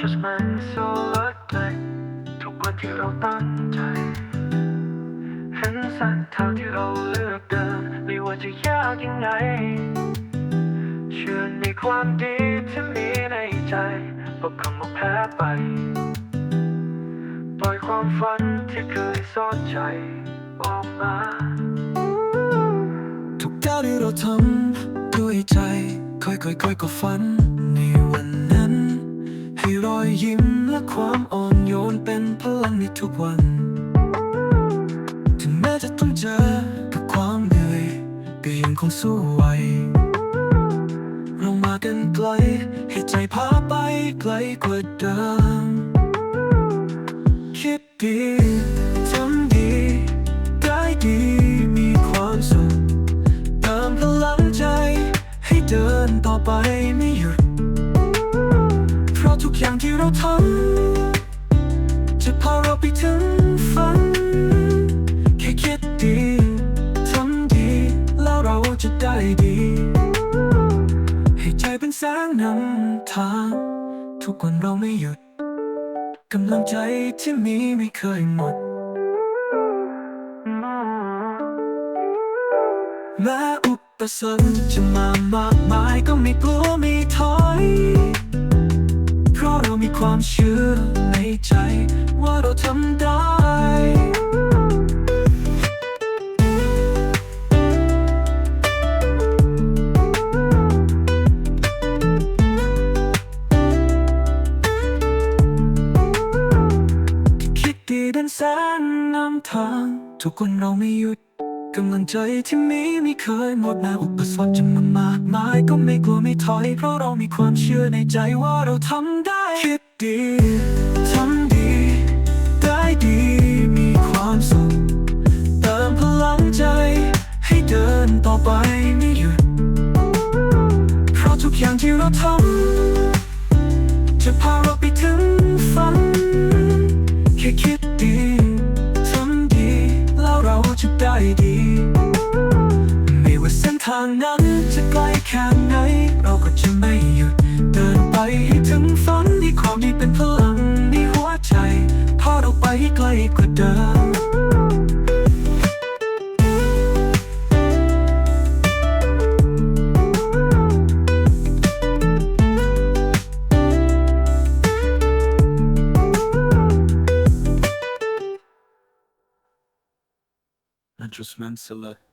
just meant so like ทุกวันที่เราตั้งใจเห็นเส้นทางที่เราเลือกเดินไม่ว่าจะยากยังไง เชื่อในความดีที่มีในใจพบคำว่าแพ้ไป ปล่อยความฝันที่เคยซ่อนใจออกมาทุกก้าวที่เราทำด้วยใจ ค่อยๆค่อยก็ฝัน ยิ้มและความอ่อนโยนเป็นพลังในทุกวัน ถึงแม้จะต้องเจอกับความเหนื่อยก็ยังคงสู้ไหวเรามากันไกลให้ใจพาไปไกลกว่าเดิมคิดดี ราทำจะพาเราไปถึงฝัน แค่คิดดีทำดี แล้วเราจะได้ดี ให้ใจเป็นแสงนำทาง ทุกวันเราไม่หยุดกำลังใจที่มีไม่เคยหมดแม้อุปสรรคจะมามากมายก็ไม่กลัวไม่ ความเชื่อในใจ ว่าเราทำได้คิดดีดินแสนนำทาง ทุกคนเราไม่หยุด กำลังใจที่มีไม่เคยหมดแม้อุปสรรคจะมามากมายก็ไม่กลัวไม่ถอย เพราะเรามีความเชื่อในใจว่าเราทำได้คิดดีทำดี ได้ดีมีความสุขเติมพลังใจ ให้เดินต่อไปไม่หยุดเพราะทุกอย่างที่เราทำ จะไกลแค่ไหน เราก็จะไม่หยุด เดินไปให้ถึงฝันที่ความดีเป็นพลังในหัวใจ พาเราไปให้ไกลกว่าเดิม Adjustment select